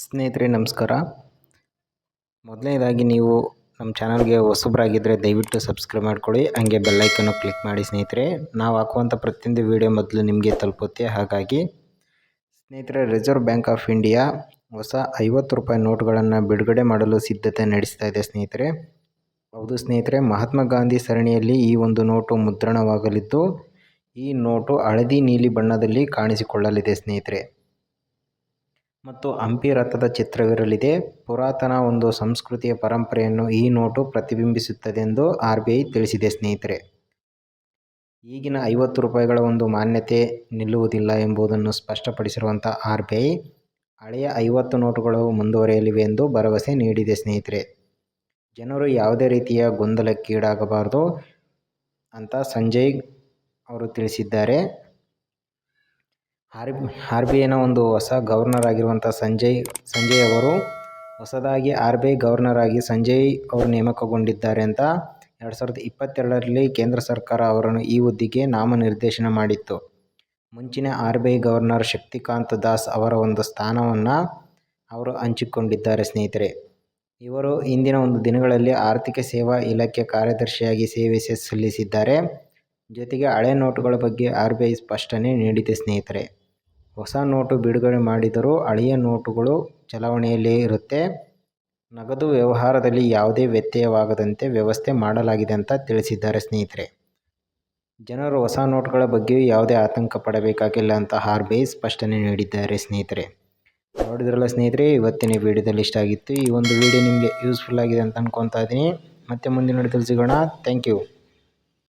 ಸ್ನೇಹಿತರೆ, ನಮಸ್ಕಾರ. ಮೊದಲನೇದಾಗಿ ನೀವು ನಮ್ಮ ಚಾನಲ್ಗೆ ಹೊಸಬ್ರಾಗಿದ್ದರೆ ದಯವಿಟ್ಟು ಸಬ್ಸ್ಕ್ರೈಬ್ ಮಾಡ್ಕೊಳ್ಳಿ, ಹಾಗೆ ಬೆಲ್ಲೈಕನ್ನು ಕ್ಲಿಕ್ ಮಾಡಿ ಸ್ನೇಹಿತರೆ. ನಾವು ಹಾಕುವಂಥ ಪ್ರತಿಯೊಂದು ವಿಡಿಯೋ ಮೊದಲು ನಿಮಗೆ ತಲುಪುತ್ತೆ. ಹಾಗಾಗಿ ಸ್ನೇಹಿತರೆ, ರಿಸರ್ವ್ ಬ್ಯಾಂಕ್ ಆಫ್ ಇಂಡಿಯಾ ಹೊಸ ಐವತ್ತು ರೂಪಾಯಿ ನೋಟುಗಳನ್ನು ಬಿಡುಗಡೆ ಮಾಡಲು ಸಿದ್ಧತೆ ನಡೆಸ್ತಾ ಇದೆ ಸ್ನೇಹಿತರೆ. ಹೌದು ಸ್ನೇಹಿತರೆ, ಮಹಾತ್ಮ ಗಾಂಧಿ ಸರಣಿಯಲ್ಲಿ ಈ ಒಂದು ನೋಟು ಮುದ್ರಣವಾಗಲಿದ್ದು, ಈ ನೋಟು ಹಳದಿ, ನೀಲಿ ಬಣ್ಣದಲ್ಲಿ ಕಾಣಿಸಿಕೊಳ್ಳಲಿದೆ ಸ್ನೇಹಿತರೆ. ಮತ್ತು ಹಂಪಿ ರಥದ ಚಿತ್ರವಿರಲಿದೆ. ಪುರಾತನ ಒಂದು ಸಂಸ್ಕೃತಿಯ ಪರಂಪರೆಯನ್ನು ಈ ನೋಟು ಪ್ರತಿಬಿಂಬಿಸುತ್ತದೆ ಎಂದು ಆರ್ ಬಿ ಐ ತಿಳಿಸಿದೆ ಸ್ನೇಹಿತರೆ. ಈಗಿನ ಐವತ್ತು ರೂಪಾಯಿಗಳ ಒಂದು ಮಾನ್ಯತೆ ನಿಲ್ಲುವುದಿಲ್ಲ ಎಂಬುದನ್ನು ಸ್ಪಷ್ಟಪಡಿಸಿರುವಂಥ ಆರ್ ಬಿ ಐ, ಹಳೆಯ ಐವತ್ತು ನೋಟುಗಳು ಮುಂದುವರಿಯಲಿವೆ ಎಂದು ಭರವಸೆ ನೀಡಿದೆ ಸ್ನೇಹಿತರೆ. ಜನರು ಯಾವುದೇ ರೀತಿಯ ಗೊಂದಲಕ್ಕೀಡಾಗಬಾರದು ಅಂತ ಸಂಜಯ್ ಅವರು ತಿಳಿಸಿದ್ದಾರೆ. ಆರ್ ಆರ್ ಬಿ ಐನ ಒಂದು ಹೊಸ ಗವರ್ನರ್ ಆಗಿರುವಂಥ ಸಂಜಯ್ ಸಂಜಯ್ ಅವರು ಹೊಸದಾಗಿ ಆರ್ ಬಿ ಐ ಗವರ್ನರ್ ಆಗಿ ಸಂಜಯ್ ಅವರು ನೇಮಕಗೊಂಡಿದ್ದಾರೆ ಅಂತ ಎರಡು ಸಾವಿರದ ಇಪ್ಪತ್ತೆರಡರಲ್ಲಿ ಕೇಂದ್ರ ಸರ್ಕಾರ ಅವರನ್ನು ಈ ಹುದ್ದೆಗೆ ನಾಮನಿರ್ದೇಶನ ಮಾಡಿತ್ತು. ಮುಂಚಿನ R B I governor Shaktikanta Das ಅವರ ಒಂದು ಸ್ಥಾನವನ್ನು ಅವರು ಹಂಚಿಕೊಂಡಿದ್ದಾರೆ ಸ್ನೇಹಿತರೆ. ಇವರು ಇಂದಿನ ಒಂದು ದಿನಗಳಲ್ಲಿ ಆರ್ಥಿಕ ಸೇವಾ ಇಲಾಖೆ ಕಾರ್ಯದರ್ಶಿಯಾಗಿ ಸೇವೆ ಸಲ್ಲಿಸಿದ್ದಾರೆ. ಜೊತೆಗೆ ಹಳೆ ನೋಟುಗಳ ಬಗ್ಗೆ ಆರ್ ಬಿ ಐ ಸ್ಪಷ್ಟನೆ ನೀಡಿದೆ ಸ್ನೇಹಿತರೆ. ಹೊಸ ನೋಟು ಬಿಡುಗಡೆ ಮಾಡಿದರೂ ಹಳೆಯ ನೋಟುಗಳು ಚಲಾವಣೆಯಲ್ಲೇ ಇರುತ್ತೆ. ನಗದು ವ್ಯವಹಾರದಲ್ಲಿ ಯಾವುದೇ ವ್ಯತ್ಯಯವಾಗದಂತೆ ವ್ಯವಸ್ಥೆ ಮಾಡಲಾಗಿದೆ ಅಂತ ತಿಳಿಸಿದ್ದಾರೆ ಸ್ನೇಹಿತರೆ. ಜನರು ಹೊಸ ನೋಟುಗಳ ಬಗ್ಗೆಯೂ ಯಾವುದೇ ಆತಂಕ ಪಡಬೇಕಾಗಿಲ್ಲ ಅಂತ ಆರ್ ಬಿ ಐ ಸ್ಪಷ್ಟನೆ ನೀಡಿದ್ದಾರೆ ಸ್ನೇಹಿತರೆ. ನೋಡಿದ್ರಲ್ಲ ಸ್ನೇಹಿತರೆ, ಇವತ್ತಿನ ವಿಡಿಯೋದಲ್ಲಿ ಇಷ್ಟ ಆಗಿತ್ತು. ಈ ಒಂದು ವಿಡಿಯೋ ನಿಮಗೆ ಯೂಸ್ಫುಲ್ ಆಗಿದೆ ಅಂತ ಅನ್ಕೊತಾ ಇದ್ದೀನಿ. ಮತ್ತೆ ಮುಂದಿನ ಸಿಗೋಣ. Thank you.